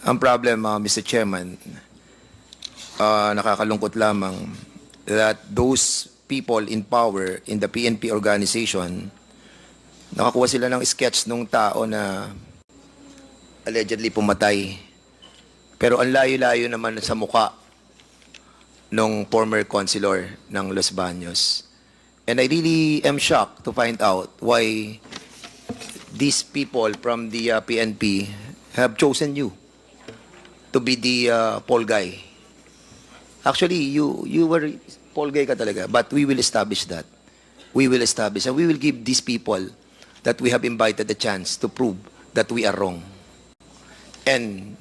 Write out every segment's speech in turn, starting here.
Ang problem, uh, Mr. Chairman, uh, nakakalungkot lamang that those people in power in the PNP organization, nakakuha sila ng sketch nung tao na allegedly pumatay. Pero ang layo-layo naman sa muka nung former consular ng Los Baños. And I really am shocked to find out why these people from the uh, PNP have chosen you to be the uh, Paul guy. Actually, you you were Paul guy ka talaga, but we will establish that. We will establish and we will give these people that we have invited a chance to prove that we are wrong. And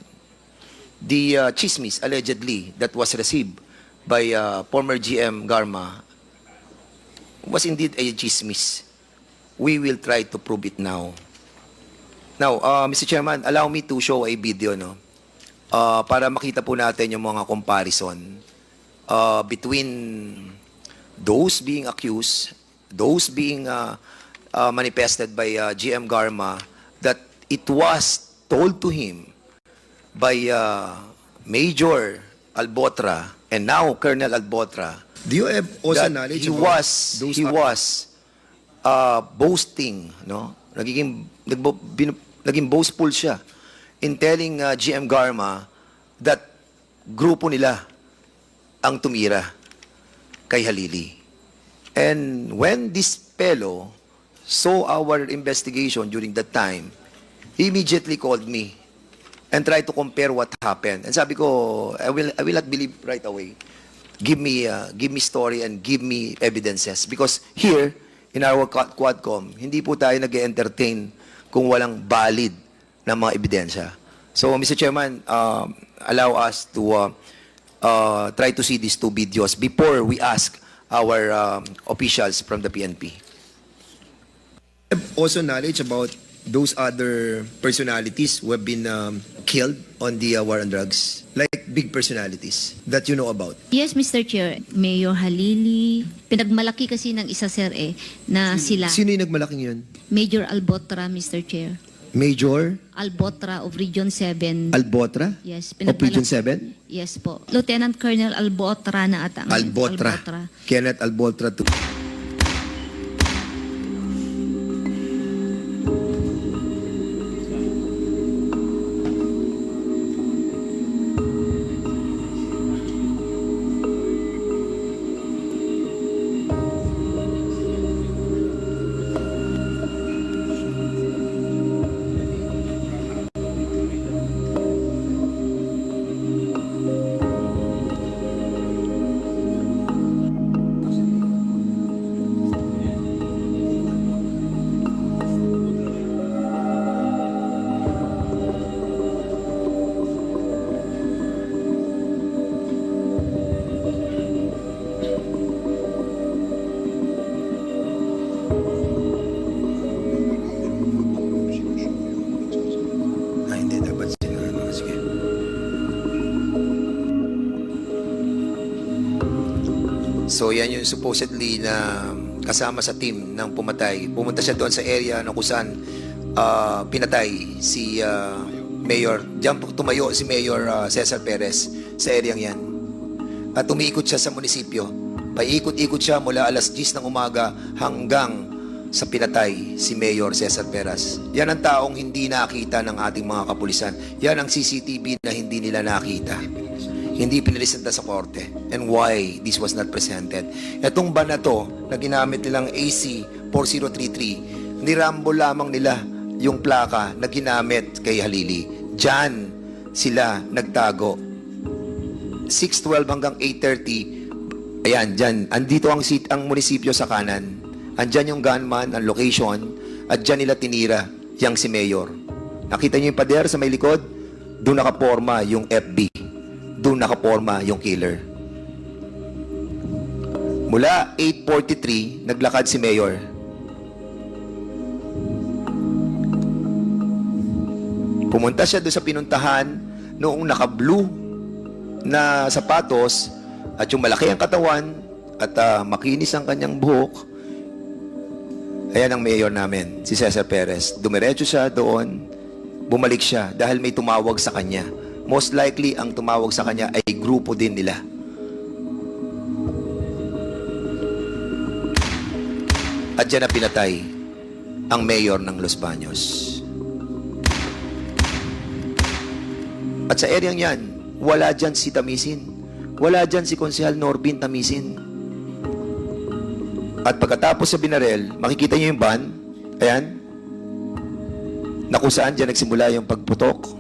the uh, chismis allegedly that was received by uh, former GM Garma was indeed a chismis. We will try to prove it now. Now, uh, Mr. Chairman, allow me to show a video, no? Uh, para makita po natin yung mga comparison uh, between those being accused, those being uh, uh, manifested by uh, GM Garma, that it was told to him by uh, Major Albotra and now Colonel Albotra Do you have also that knowledge he was those he was uh, boasting no? Nagiging nagbo, bin, naging boastful siya in telling uh, GM Garma that grupo nila ang tumira kay Halili. And when this fellow saw our investigation during that time he immediately called me and tried to compare what happened. And sabi ko I will I will not believe right away. Give me uh, give me story and give me evidences. Because here in our quad- quadcom hindi po tayo nag-entertain kung walang valid na mga ebidensya so Mr. Chairman um, allow us to uh, uh, try to see these two videos before we ask our um, officials from the PNP have also knowledge about those other personalities who have been um, killed on the uh, war on drugs, like big personalities that you know about. Yes, Mr. Chair. Mayor Halili, pinagmalaki kasi ng isa sir eh, na sila. Sino yung nagmalaking yun? Major Albotra, Mr. Chair. Major Albotra of Region 7. Albotra yes, of Region pinagmalaki- 7? Yes po. Lieutenant Colonel Albotra na ata. ang- Albotra. Kenneth Albotra. To... So yan yung supposedly na kasama sa team ng pumatay. Pumunta siya doon sa area na kung saan ah, pinatay si ah, Mayor. Diyan tumayo si Mayor ah, Cesar Perez sa area yan. At umiikot siya sa munisipyo. Paikot-ikot siya mula alas 10 ng umaga hanggang sa pinatay si Mayor Cesar Perez. Yan ang taong hindi nakita ng ating mga kapulisan. Yan ang CCTV na hindi nila nakita hindi piniresenta sa korte and why this was not presented. Itong ban na to na ginamit nilang AC 4033, nirambo lamang nila yung plaka na ginamit kay Halili. Diyan sila nagtago. 612 hanggang 830, ayan, dyan. Andito ang, seat, ang munisipyo sa kanan. Andyan yung gunman, ang location, at dyan nila tinira yang si Mayor. Nakita niyo yung pader sa may likod? Doon nakaporma yung FB doon nakaporma yung killer. Mula 8.43, naglakad si Mayor. Pumunta siya doon sa pinuntahan noong naka-blue na sapatos at yung malaki ang katawan at ah, makinis ang kanyang buhok. Ayan ang mayor namin, si Cesar Perez. Dumiretso siya doon, bumalik siya dahil may tumawag sa kanya most likely ang tumawag sa kanya ay grupo din nila. At dyan na pinatay ang mayor ng Los Baños. At sa eryang yan, wala dyan si Tamisin. Wala dyan si Konsehal Norbin Tamisin. At pagkatapos sa binarel, makikita niyo yung van, ayan, na kung saan dyan nagsimula yung pagputok.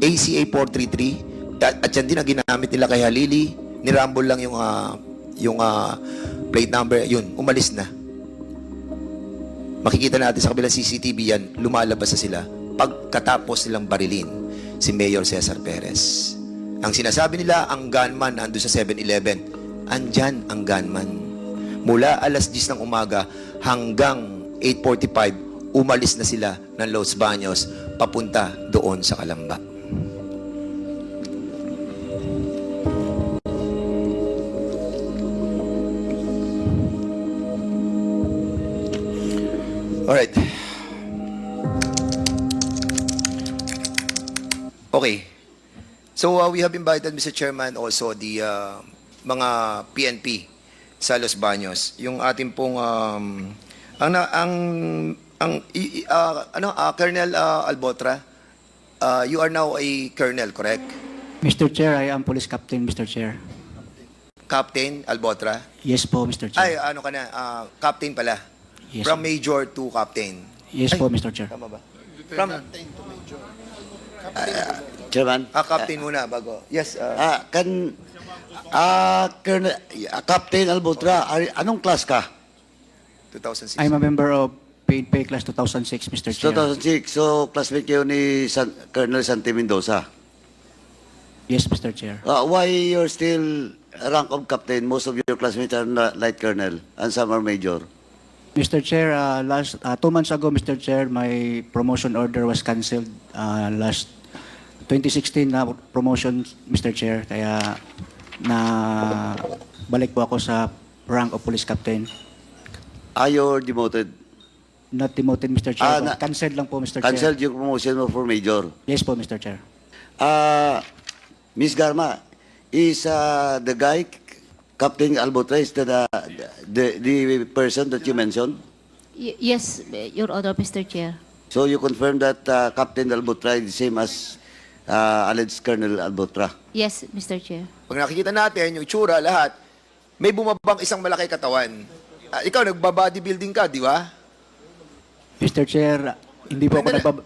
ACA 433, at, at yan din ang ginamit nila kay Halili, nirambol lang yung, ah, yung ah, plate number, yun, umalis na. Makikita natin sa kabilang CCTV yan, lumalabas na sila pagkatapos nilang barilin si Mayor Cesar Perez. Ang sinasabi nila, ang gunman nandun sa 7-Eleven. Andyan ang gunman. Mula alas 10 ng umaga hanggang 8.45, umalis na sila ng Los Baños papunta doon sa Kalamba. Alright. Okay. So uh, we have invited Mr. Chairman also the uh, mga PNP sa Los Baños. Yung ating pong um, ang ang ang uh, ano uh, Colonel uh, Albotra, uh, you are now a colonel, correct? Mr. Chair, I am Police Captain, Mr. Chair. Captain Albotra. Yes po, Mr. Ay, Chair. ano ka na? uh, captain pala. Yes. From major to captain. Yes Ay, po, Mr. Chair. Tama ba? From Chairman. ah, captain muna bago. Yes. uh, Ah, kan ah Colonel ah, Captain Albutra, ari- anong class ka? 2006. I'm a member of Paid Pay Class 2006, Mr. Chair. 2006. So classmate kayo ni San, Colonel Santi Mendoza. Yes, Mr. Chair. Ah, why you're still rank of captain? Most of your classmates are na- light colonel and some are major. Mr. Chair, uh, last uh, two months ago, Mr. Chair, my promotion order was cancelled uh, last 2016 na promotion, Mr. Chair. Kaya na balik po ako sa rank of Police Captain. Ah, you're demoted. Not demoted, Mr. Chair. Ah, na- cancelled lang po, Mr. Cancelled Chair. yung promotion mo for major. Yes po, Mr. Chair. Ah, Miss Garma, is uh, the guy Captain Albutra is the, the the person that you mentioned? Y- yes, Your Honor, Mr. Chair. So you confirm that uh, Captain Albutra is the same as uh, alleged Colonel Albutra? Yes, Mr. Chair. Pag nakikita natin, yung itsura, lahat, may bumabang isang malaki katawan. Ah, ikaw, nagba-bodybuilding ka, di ba? Mr. Chair, hindi po ako Hindi na- nagbab...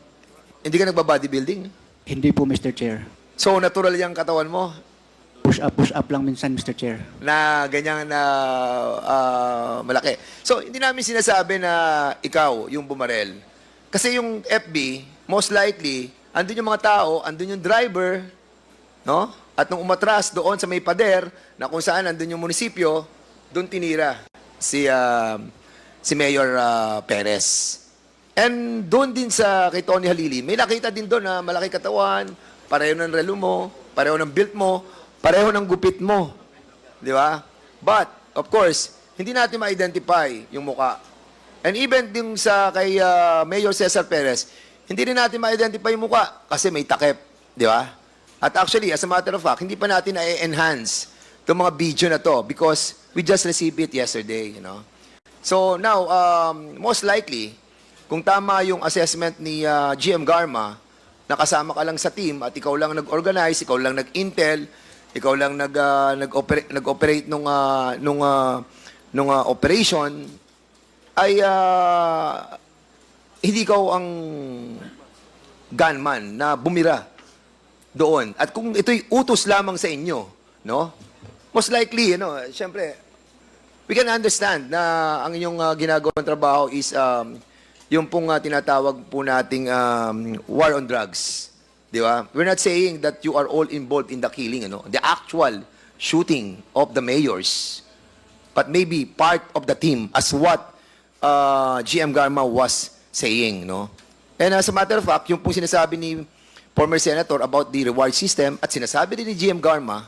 Hindi ka nagba-bodybuilding. Hindi po, Mr. Chair. So, natural yung katawan mo Push up, push up lang minsan, Mr. Chair. na ganyan na ah, malaki. So, hindi namin sinasabi na ikaw yung bumarel. Kasi yung FB, most likely, andun yung mga tao, andun yung driver, no? At nung umatras doon sa may pader, na kung saan andun yung munisipyo, doon tinira si ah, si Mayor ah, Perez. And doon din sa kay Tony Halili, may nakita din doon na malaki katawan, pareho ng relo mo, pareho ng built mo, pareho ng gupit mo. Di ba? But, of course, hindi natin ma-identify yung muka. And even din sa kay ah, Mayor Cesar Perez, hindi rin natin ma-identify yung muka kasi may takip. Di ba? At actually, as a matter of fact, hindi pa natin na-enhance itong mga video na to because we just received it yesterday, you know. So now, um, most likely, kung tama yung assessment ni uh, GM Garma, nakasama ka lang sa team at ikaw lang nag-organize, ikaw lang nag-intel, ikaw lang nag uh, nag-operate nag-operate nung uh, nung uh, nung uh, operation ay uh, hindi ikaw ang gunman na bumira doon. At kung ito'y utos lamang sa inyo, no? Most likely, you know, syempre, we can understand na ang inyong uh, ginagawang trabaho is um, yung pong uh, tinatawag po nating um, war on drugs. Di ba? We're not saying that you are all involved in the killing, ano? the actual shooting of the mayors, but maybe part of the team as what uh, GM Garma was saying. No? And as a matter of fact, yung pong sinasabi ni former senator about the reward system at sinasabi din ni GM Garma,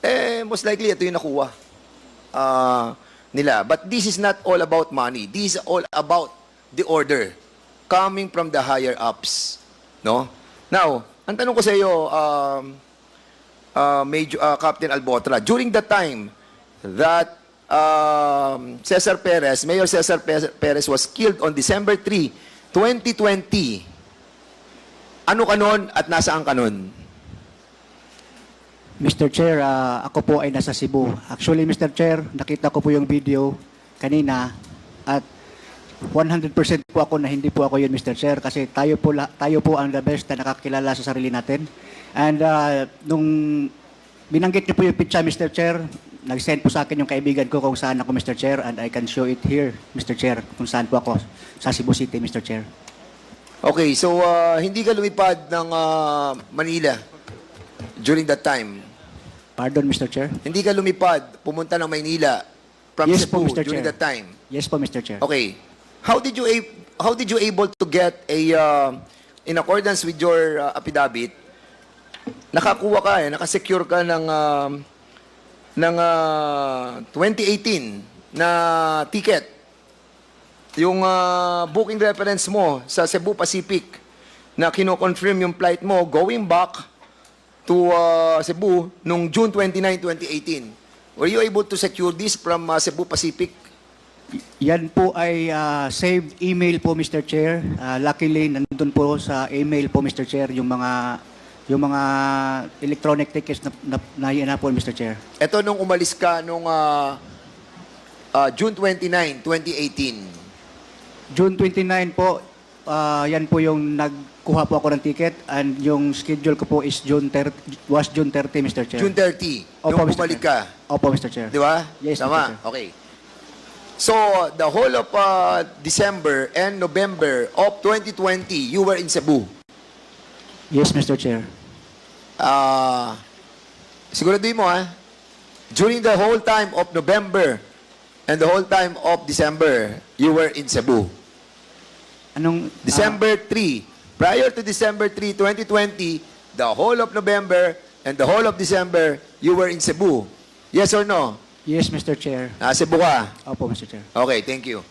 eh, most likely ito yung nakuha uh, nila. But this is not all about money. This is all about the order coming from the higher ups. No? Now, ang tanong ko sa iyo, um, uh, Major, uh, Captain Albotra, during the time that um, Cesar Perez, Mayor Cesar Pe- Perez was killed on December 3, 2020, ano ka nun at nasaan ka nun? Mr. Chair, ah, ako po ay nasa Cebu. Actually, Mr. Chair, nakita ko po yung video kanina at 100% po ako na hindi po ako yun, Mr. Chair, kasi tayo po, tayo po ang the best na nakakilala sa sarili natin. And ah, nung binanggit niyo po yung picture, Mr. Chair, nag-send po sa akin yung kaibigan ko kung saan ako, Mr. Chair, and I can show it here, Mr. Chair, kung saan po ako sa Cebu City, Mr. Chair. Okay, so uh, hindi ka lumipad ng uh, Manila during that time. Pardon, Mr. Chair? Hindi ka lumipad, pumunta ng Maynila from Yes po, Cebu Mr. during Chair. that time. Yes po, Mr. Chair. Okay. How did you how did you able to get a uh, in accordance with your uh, affidavit nakakuha ka eh, nakasecure ka ng um, ng uh, 2018 na ticket. Yung uh, booking reference mo sa Cebu Pacific na kino-confirm yung flight mo going back to uh, Cebu nung June 29, 2018. Were you able to secure this from uh, Cebu Pacific? Yan po ay ah, saved email po Mr. Chair. Ah, luckily nandun po sa email po Mr. Chair yung mga yung mga electronic tickets na na, na, na po Mr. Chair. Ito nung umalis ka nung ah, ah, June 29, 2018. June 29 po ah, yan po yung nagkuha po ako ng ticket and yung schedule ko po is June 30 was June 30 Mr. Chair. June 30, Opo, nung Mr. bumalik Chair. ka. Opo Mr. Chair. Di ba? Yes, Tama. Mr. Chair. Okay. So, the whole of ah, December and November of 2020, you were in Cebu. Yes Mr. Chair. Ah, siguraduhin mo ha. During the whole time of November and the whole time of December, you were in Cebu. Anong ah, December 3. Prior to December 3, 2020, the whole of November and the whole of December, you were in Cebu. Yes or no? Yes Mr. Chair. Nasa Cebu ka. Opo Mr. Chair. Okay, thank you.